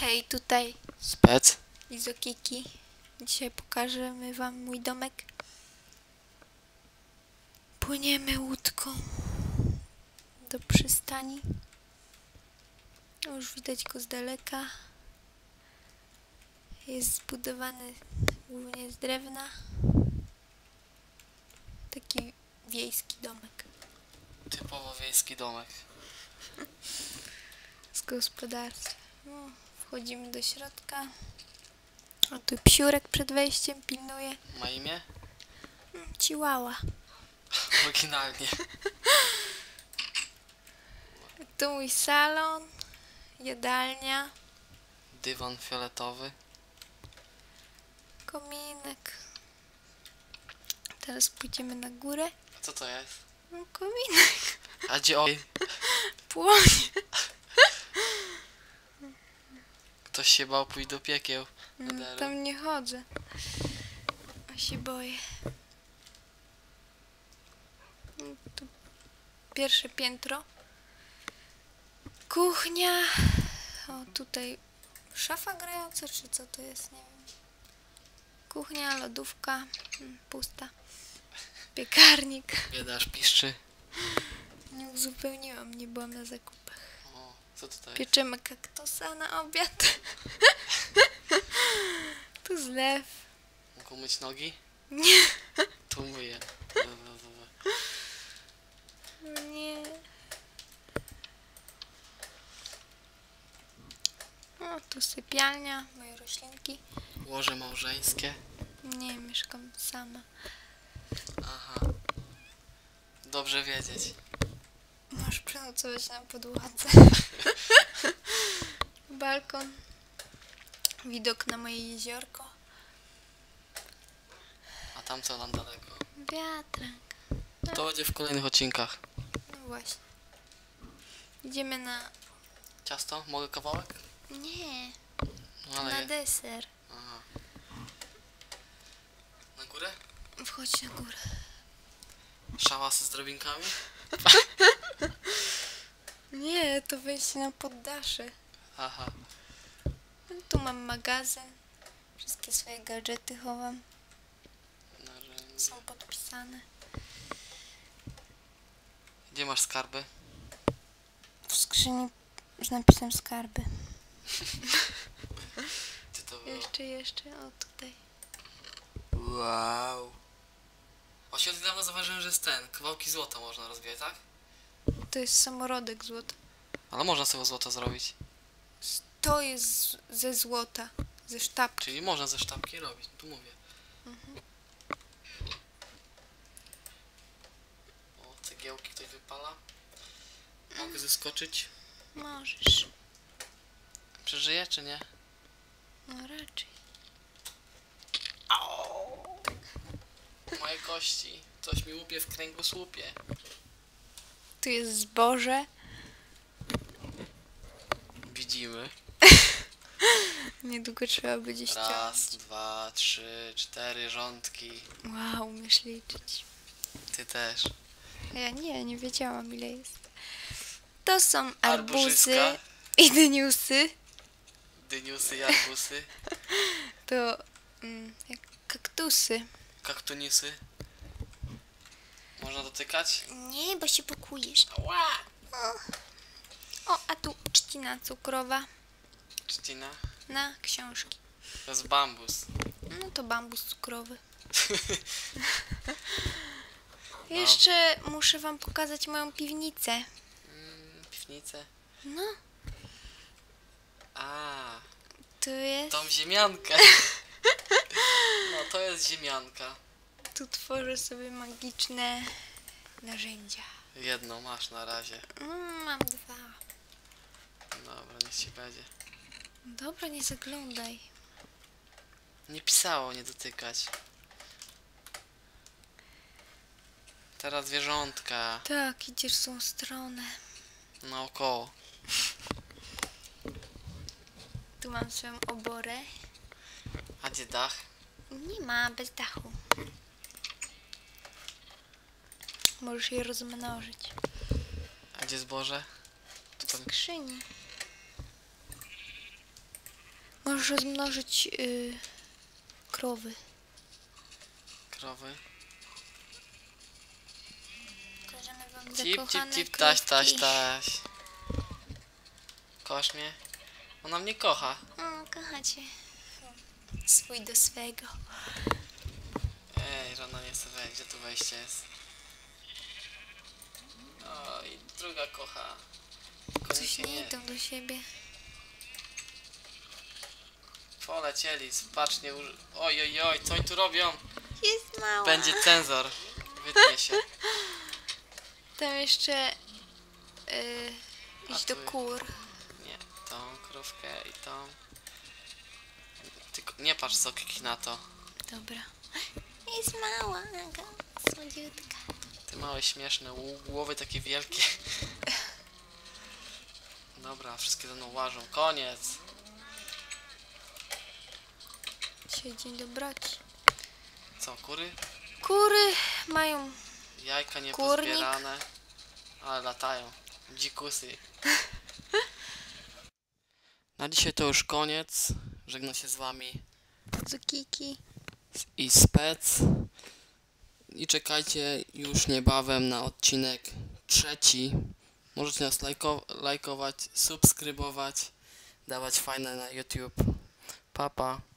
Hej, tutaj Spec? Izokiki. Dzisiaj pokażemy wam mój domek. Płyniemy łódką do przystani. Już widać go z daleka. Jest zbudowany głównie z drewna. Taki wiejski domek Typowo wiejski domek. z gospodarstwa. No, wchodzimy do środka. O, tu psiurek przed wejściem pilnuje. Ma imię? Ciłała. Oryginalnie. Tu mój salon, jadalnia, Dywan fioletowy. kominek. Teraz pójdziemy na górę. A co to jest? No, kominek A gdzie oj? płonie. Ktoś się bał pójść do piekieł. No, tam nie chodzę. A się boję. No, Tu pierwsze piętro. Kuchnia. O, tutaj szafa grająca, czy co to jest? Nie wiem. Kuchnia, lodówka. mm, Pusta. Piekarnik. Biedasz piszczy. Nie uzupełniłam, nie byłam na zakupach. Co to jest? Pieczemy kaktusa na obiad. tu zlew. Mógł myć nogi? Nie. Tu myję. Nie. O, tu sypialnia, moje roślinki. Łoże małżeńskie. Nie, mieszkam sama. Aha. Dobrze wiedzieć. Możesz przenocować na podłodze. Balkon. Widok na moje jeziorko. A tam co nam daleko? Wiatrak. To będzie w kolejnych odcinkach. No właśnie. Idziemy na... Ciasto? Mogę kawałek? Nie, No ale na je. deser. Aha. Na górę? Wchodź na górę. Szałasy z drobinkami? Nie, to wejście na poddasze. Aha. No, Tu mam magazyn. Wszystkie swoje gadżety chowam. Narzędzie. Są podpisane. Gdzie masz skarby? W skrzyni z napisem skarby. Gdzie to było? Jeszcze, jeszcze. O, tutaj. Wow. Niedawna zauważyłem, że jest ten. Kawałki złota można rozbijać, tak? To jest samorodek złota. Ale można z tego złota zrobić. To jest ze złota. Ze sztabki. Czyli można ze sztabki robić, tu mówię. O, cegiełki ktoś wypala. Mogę zeskoczyć. Możesz. Przeżyję czy nie? No raczej. Moje kości. Coś mi łupie w kręgosłupie. Tu jest zboże. Widzimy. Niedługo trzeba będzie Raz, ściągnąć. dwa, trzy, cztery rządki. Wow, umiesz liczyć. Ty też. Ja nie, nie wiedziałam ile jest. To są arbuzy i dyniusy. Dyniusy i arbusy. To mm, jak kaktusy. Kaktunisy. Można dotykać? Nie, bo się pokujesz. O, a tu trzcina cukrowa Trzcina. na książki. To jest bambus. No to bambus cukrowy. Jeszcze muszę wam pokazać moją piwnicę. Mm, piwnice. No, A, tu jest. tą ziemiankę. No to jest ziemianka. Tu tworzę sobie magiczne narzędzia. Jedną masz na razie. Mm, mam dwa. Dobra, niech ci będzie. Dobra, nie zaglądaj. Nie pisało nie dotykać. Teraz zwierzątka. Tak, idziesz w tą stronę. Naokoło. Tu mam swoją oborę. A gdzie dach? Nie ma, bez dachu. Możesz je rozmnożyć. A gdzie zboże? W skrzyni. Możesz rozmnożyć y, krowy. Krowy. Pokażemy wam Tip, tip, zakochane tip, taś, taś, krówki. taś. Kochasz mnie? Ona mnie kocha. O, kochacie. Swój do swego. Ej, żona nie chce wejść, gdzie tu wejście jest? O, i druga kocha. Coś nie nie. idą do siebie. Polecieli, patrz, nie uży... Oj, oj, oj, co oni tu robią? Jest mała. Będzie cenzor. Wytnie się. Tam jeszcze y, A iść do kur. Nie, tą krówkę i tą. Tylko nie patrz Sokiki na to. Dobra. Jest mała, Aga. Słodziutka. Te małe śmieszne, głowy takie wielkie. Dobra, wszystkie ze mną łażą. Koniec. Dzisiaj dzień dobroci. Co, kury? Kury mają Jajka niepozbierane. Ale latają. Dzikusy. Na dzisiaj to już koniec. Żegnam się z wami cukiki. i spec. I czekajcie już niebawem na odcinek trzeci. Możecie nas lajko- lajkować, subskrybować, dawać fajne na YouTube. Papa. Pa.